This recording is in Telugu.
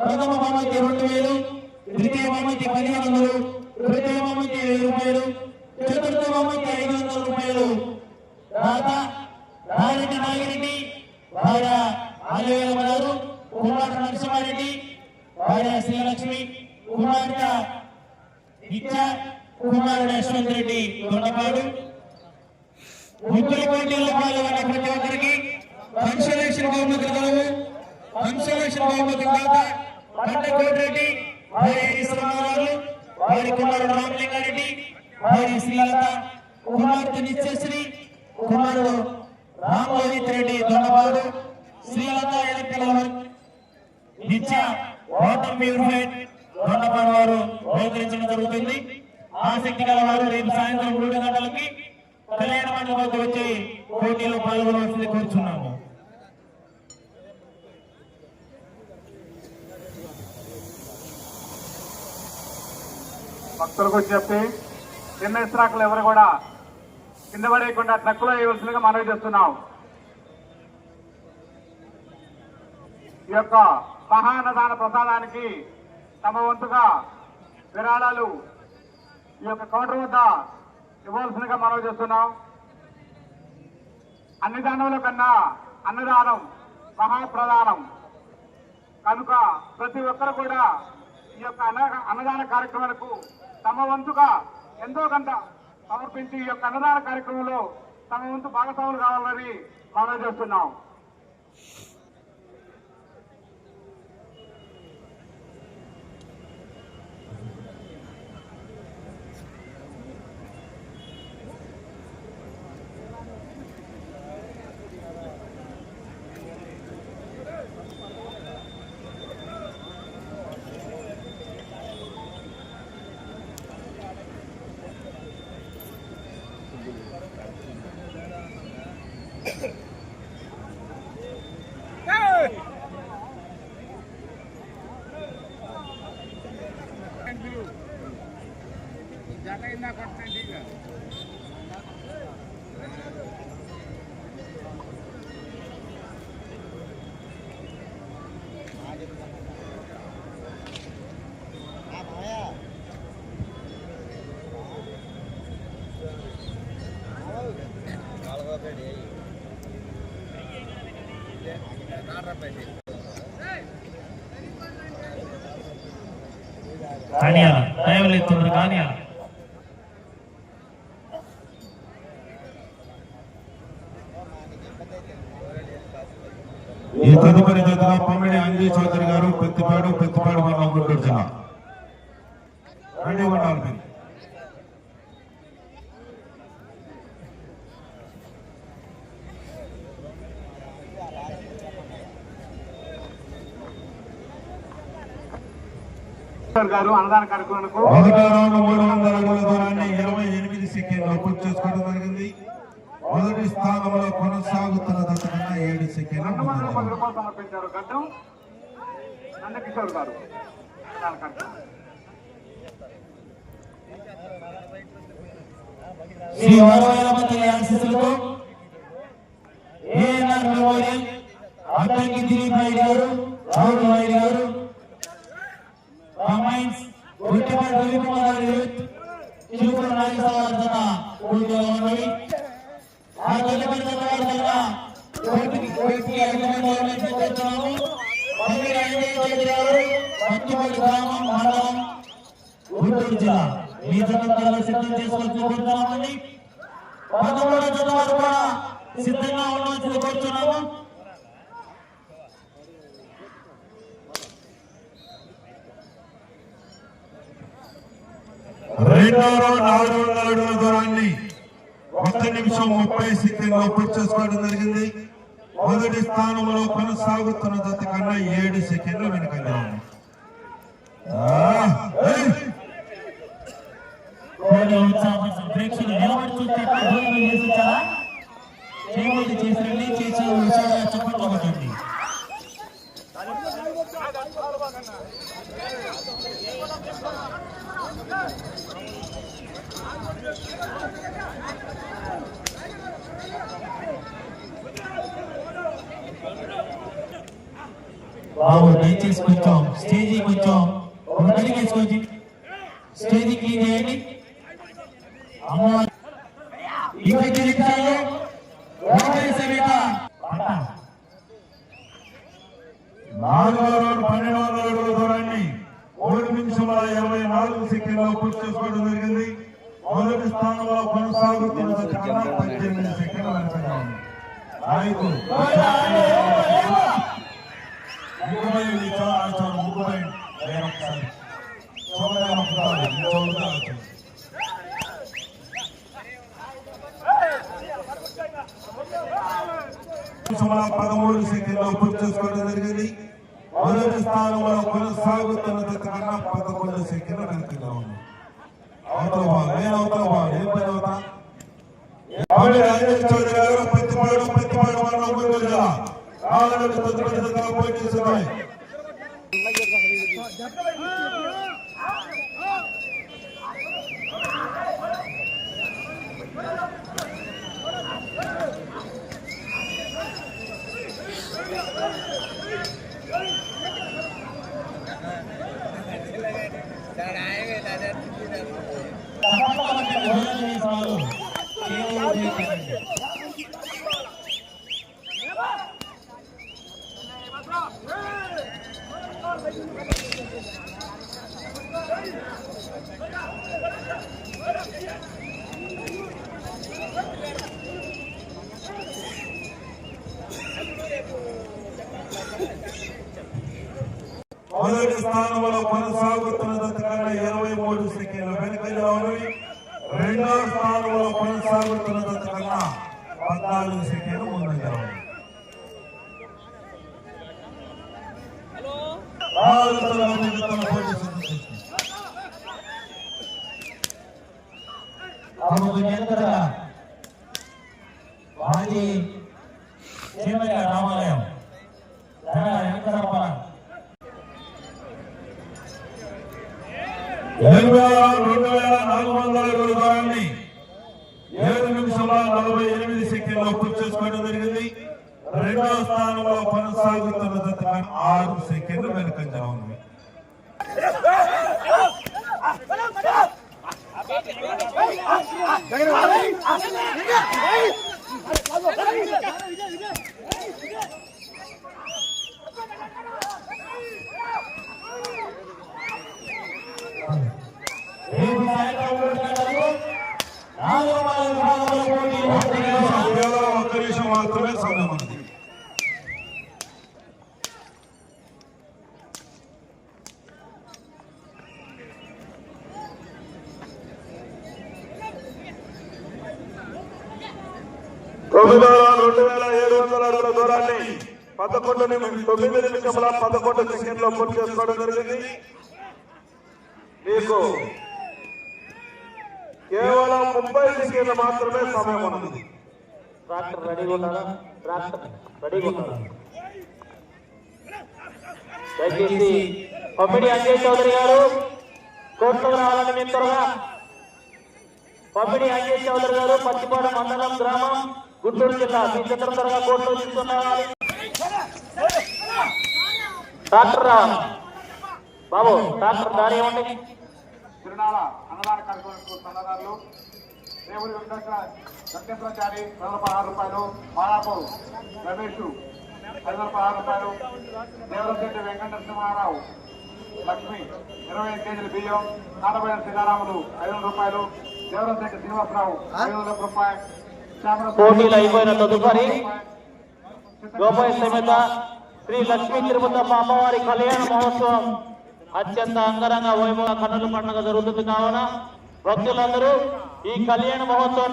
ప్రథమ బహుమతి రెండు వేలు ద్వితీయ బహుమతి పదిహేను వందలు తృతీయ బహుమతి వెయ్యి రూపాయలు చతుర్థ బహుమతి ఐదు వందల రూపాయలు. రాత రారెడ్డి నాగిరెడ్డి భార్య ఆలవేల గారు కుమారుడు నరసింహారెడ్డి భార్య శ్రీలక్ష్మి కుమార్తె నిత్య కుమారుడు యశ్వంత్ రెడ్డి దొండపాడు. ముగ్గురు పోటీల్లో పాల్గొన్న ప్రతి ఒక్కరికి కన్సలేషన్ బహుమతులు కలవు కన్సలేషన్ బహుమతులు కాక పంట కోటిరెడ్డి భార్య ఈశ్వరరావు వారి కుమారుడు రామలింగారెడ్డి భార్య శ్రీలత కుమార్తె నిత్యశ్రీ కుమారుడు Ramalohith Reddy Dondapadu Srilatha electrical Nithya water purified Dondapadu వారు బహుకరించడం జరుగుతుంది. ఆసక్తి గల వారు రేపు సాయంత్రం మూడు గంటలకి కళ్యాణ మండపంకి వచ్చి పోటీలో పాల్గొనవలసింది కోరుచున్నాము భక్తులకు చెప్పి చిన్న ఇస్త్రాకులు ఎవరు కూడా కింద పడేయకుండా ట్రక్కులో వేయవలసిందిగా మనవి చేస్తున్నాం. ఈ యొక్క మహానదాన ప్రసాదానికి తమ వంతుగా విరాళాలు ఈ యొక్క కౌంటర్ వద్ద ఇవ్వాల్సిందిగా మనవి చేస్తున్నాం. అన్ని దానముల కన్నా అన్నదానం మహాప్రధానం. కనుక ప్రతి ఒక్కరు కూడా ఈ యొక్క అన్నదాన కార్యక్రమాలకు తమ వంతుగా ఎంతో కొంత సమర్పించి ఈ యొక్క అన్నదాన కార్యక్రమంలో తమ వంతు భాగస్వాములు కావాలని మనం చేస్తున్నాం. Tania, saya melihat cenderung ఈ తదుపరి జతలో పమ్మిడి అంజయ్ చౌదరి గారు పెత్తిపాడు పెత్తిపాడు మండలం గుంటూరు జిల్లా. రెండు మండలాలు మీరు గారు అన్నదాన కార్యక్రమాలకు మొదటి రౌండ్ మూడు వందల అడుగుల దూరాన్ని ఇరవై ఎనిమిది సెకండ్లు పూర్తి చేసుకోవడం జరిగింది. మొదటి స్థానంలో కొనసాగుతున్న దశ ఏడు సెకండ్లు శ్రీ వరవైలపతి ఆశీస్సులతో ఏఎన్ఆర్ మెమోరియల్ అద్దంకి దిలీప్ నాయుడు గారు రాహుల్ నాయుడు గారు కంబైన్స్ గుంటెపాటి రవికుమార్ గారి యూత్ చిలుకూరు నాగేశ్వరరావు జత పోటీలో ఉన్నవి. ఆ తదుపరి జత వారి జత కోటికి గ్రామం మండలం గుంటూరు జిల్లా మీ సిద్ధం పదమూడవ కూడా సిద్ధంగా ఉండవలసింది కోరుతున్నాము రెండో రౌండ్ ఆరు వందల అడుగుల దూరాన్ని ఒక్క నిమిషం ముప్పై సెకండ్లు పూర్తి చేసుకోవడం జరిగింది మొదటి స్థానంలో కొనసాగుతున్న జత కన్నా ఏడు సెకండ్లు వెనుకంగా ఉంది. ప్రేక్షకులు నిలబడి చూస్తే చేసి చేసి బాబు దయచేసి కొంచెం స్టేజీ కొంచెం ఒక గడికి వేసుకోండి స్టేజీ క్లీన్ చేయండి ఇరవై నాలుగో రోడ్డు పన్నెండు వందల అడుగుల దూరాన్ని మూడు ఇరవై నాలుగు సెకండ్లో పూర్తి చేసుకోవడం జరిగింది. మొదటి స్థానంలో కొనసాగుతున్న కన్నా పద్దెనిమిది సెకండ్ల వెనకంగా నాయకులు ముగ్గుపై విచారించారు ముగ్గుపై నేను ఒకసారి చూడలేని ఒకసారి పదమూడు సీట్లలో పూర్తి చేసుకోవడం జరిగింది మొదటి స్థానంలో కొనసాగుతున్న కన్నా పదకొండు సెకండ్ల వెనకగా ఉంది అవతల భాగం నేను అవతల భాగం ఏం పని అవుతా చౌదరి గారు రాళ్ళగడ్డ తదుపరి జతగా పోటీ చేస్తున్నాయి మొదటి స్థానంలో కొనసాగుతున్న జత కన్నా ఇరవై మూడు సెకండ్ల వెనకగా ఉన్నవి రెండవ స్థానంలో కొనసాగుతున్న జత కన్నా పద్నాలుగు సెకండ్లు ముందంగా ఉంది భారతలో జతల పోటీ సందర్శించింది. అప్పుడు వెనుకల మాజీ చీమయ్య రామాలయం ధన వెంకటరమణ ఎనిమిది వేల రెండు వేల నాలుగు వందల అడుగుల దూరాన్ని ఏడు నిమిషముల నలభై ఎనిమిది సెకండ్లో పూర్తి చేసుకోవడం జరిగింది. రెండవ స్థానంలో కొనసాగుతున్న జత కన్నా ఆరు సెకండ్లు వెనుకంగా ఉంది రేపు సాయంత్రం మూడు గంటలకు నాలుగు వందల విభాగంలో పోటీ ఒక్క నిమిషం, కేవలం ఒక్క నిమిషం మాత్రమే సమయం వేల రెండు వేల ఏడు వందల అడుగుల దూరాన్ని పదకొండు తొమ్మిది నిమిషముల పదకొండు సెకండ్లో పూర్తి చేసుకోవడం జరిగింది. మీకు కేవలం ముప్పై సెకండ్లు మాత్రమే సమయం ఉన్నది. ట్రాక్టర్ రెడీగా ఉన్నారా ట్రాక్టర్ రెడీగా ఉన్నారా దయచేసి పంపిణీ అంజయ్ చౌదరి గారు కోర్టుకు రావాలని మేము త్వరగా. పంపిణీ అంజయ్ చౌదరి గారు పచ్చిపాడ మండలం గ్రామం గుంటూరు జిల్లా. మీ చిత్రం త్వరగా కోర్టులో తీసుకున్నారు ట్రాక్టర్ రా. బాబు ట్రాక్టర్ దారి ఏమండి తిరునాళ అన్నదాన కార్యక్రమం సన్నదారులు దేవుడి వెంకట వెంకటేశ్వరాచారి రెండు పదహారు రూపాయలు మాదాపూర్ రమేష్ ఐదు పదహారు రూపాయలు దేవరశెట్టి వెంకట నరసింహారావు లక్ష్మి ఇరవై ఐదు కేజీల బియ్యం నాటబడిన సీతారాములు ఐదు వందల రూపాయలు దేవరశెట్టి శ్రీనివాసరావు ఐదు వందల రూపాయలు పోటీలు అయిపోయిన తదుపరి గోపాయ సమేత శ్రీ లక్ష్మీ తిరుపతమ్మ అమ్మవారి కళ్యాణ మహోత్సవం అత్యంత అంగరంగ వైభవ కన్నుల పండుగ జరుగుతుంది కావున భక్తులందరూ ఈ కళ్యాణ మహోత్సవం